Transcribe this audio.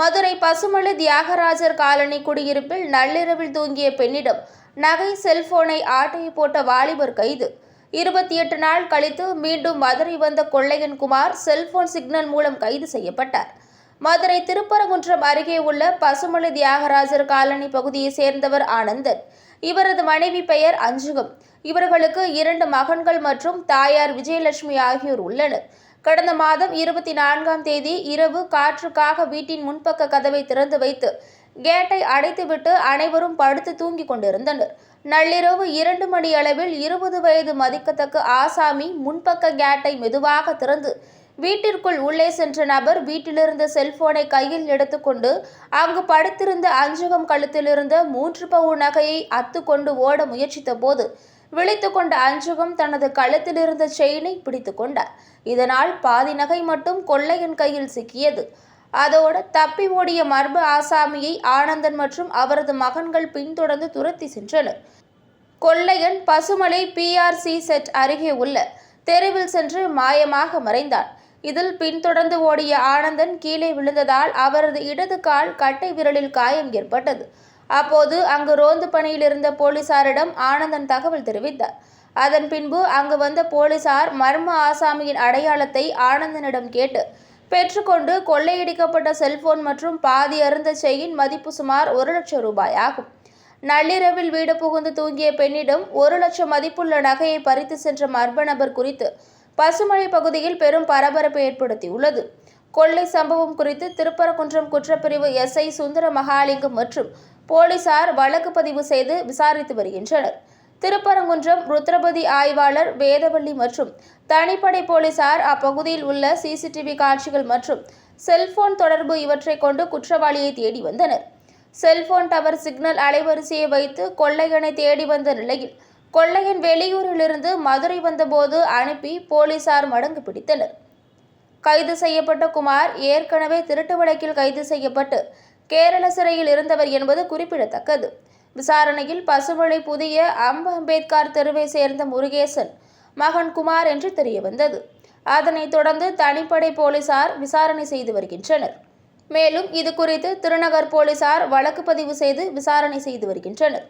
Madurai Pasumalai Thyagarajar colony குடியிருப்பில் நள்ளிரவில் தூங்கிய பெண்ணிடம் நகை செல்போனை ஆட்டையை போட்ட வாலிபர் கைது. இருபத்தி எட்டு நாள் கழித்து மீண்டும் மதுரை வந்த கொள்ளையன் குமார் செல்போன் சிக்னல் மூலம் கைது செய்யப்பட்டார். மதுரை திருப்பரங்குன்றம் அருகே உள்ள பசுமலை தியாகராஜர் காலனி பகுதியை சேர்ந்தவர் ஆனந்தன். இவரது மனைவி பெயர் அஞ்சுகம். இவர்களுக்கு இரண்டு மகன்கள் மற்றும் தாயார் விஜயலட்சுமி ஆகியோர் உள்ளனர். கடந்த மாதம் இருபத்தி நான்காம் தேதி இரவு காற்றுக்காக வீட்டின் முன்பக்க கதவை திறந்து வைத்து கேட்டை அடைத்துவிட்டு அனைவரும் படுத்து தூங்கிக் கொண்டிருந்தனர். நள்ளிரவு இரண்டு மணி அளவில் இருபது வயது மதிக்கத்தக்க ஆசாமி முன்பக்க கேட்டை மெதுவாக திறந்து வீட்டிற்குள் உள்ளே சென்ற நபர் வீட்டிலிருந்த செல்போனை கையில் எடுத்துக்கொண்டு அங்கு படுத்திருந்த அஞ்சகம் கழுத்திலிருந்த மூன்று பவு நகையை அத்துக்கொண்டு ஓட முயற்சித்த போது விழித்துக்கொண்ட அஞ்சுகம் தனது கழுத்தில் இருந்த செயினை பிடித்து கொண்டார். இதனால் பாதி நகை மட்டும் கொள்ளையன் கையில் சிக்கியது. அதோடு தப்பி ஓடிய மர்ம ஆசாமியை ஆனந்தன் மற்றும் அவரது மகன்கள் பின்தொடர்ந்து துரத்தி சென்றனர். கொள்ளையன் பசுமலை பிஆர்சி செட் அருகே உள்ள தெருவில் சென்று மாயமாக மறைந்தான் இதில் பின்தொடர்ந்து ஓடிய ஆனந்தன் கீழே விழுந்ததால் அவரது இடது கால் கட்டை விரலில் காயம் ஏற்பட்டது. அப்போது அங்கு ரோந்து பணியில் இருந்த போலீசாரிடம் ஆனந்தன் தகவல் தெரிவித்தார். அதன் பின்பு அங்கு வந்த போலீசார் மர்ம ஆசாமியின் அடையாளத்தை ஆனந்தனிடம் கேட்டு பெற்றுக்கொண்டு கொள்ளையடிக்கப்பட்ட செல்போன் மற்றும் பாதி அருந்த செயின் மதிப்பு சுமார் ஒரு லட்சம் ரூபாய் ஆகும். நள்ளிரவில் வீடு புகுந்து தூங்கிய பெண்ணிடம் ஒரு லட்சம் மதிப்புள்ள நகையை பறித்து சென்ற மர்ம நபர் குறித்து பசுமலை பகுதியில் பெரும் பரபரப்பை ஏற்படுத்தியுள்ளது. கொள்ளை சம்பவம் குறித்து திருப்பரங்குன்றம் குற்றப்பிரிவு எஸ்ஐ சுந்தர மகாலிங்கம் மற்றும் போலீசார் வழக்கு பதிவு செய்து விசாரித்து வருகின்றனர். திருப்பரங்குன்றம் ருத்ரபதி ஆய்வாளர் வேதவள்ளி மற்றும் தனிப்படை போலீசார் அப்பகுதியில் உள்ள சிசிடிவி காட்சிகள் மற்றும் செல்போன் தொடர்பு இவற்றை கொண்டு குற்றவாளியை தேடி வந்தனர். செல்போன் டவர் சிக்னல் அலைவரிசையை வைத்து கொள்ளையனை தேடி வந்த நிலையில் கொள்ளையன் வெளியூரிலிருந்து மதுரை வந்தபோது அனுப்பி போலீசார் மடங்கு பிடித்தனர். கைது செய்யப்பட்ட குமார் ஏற்கனவே திருட்டு வழக்கில் கைது செய்யப்பட்டு கேரள சிறையில் இருந்தவர் என்பது குறிப்பிடத்தக்கது. விசாரணையில் பசுமலை புதிய அம்ப அம்பேத்கர் தெருவை சேர்ந்த முருகேசன் மகன் குமார் என்று தெரியவந்தது. அதனைத் தொடர்ந்து தனிப்படை போலீசார் விசாரணை செய்து வருகின்றனர். மேலும் இது குறித்து திருநகர் போலீசார் வழக்கு பதிவு செய்து விசாரணை செய்து வருகின்றனர்.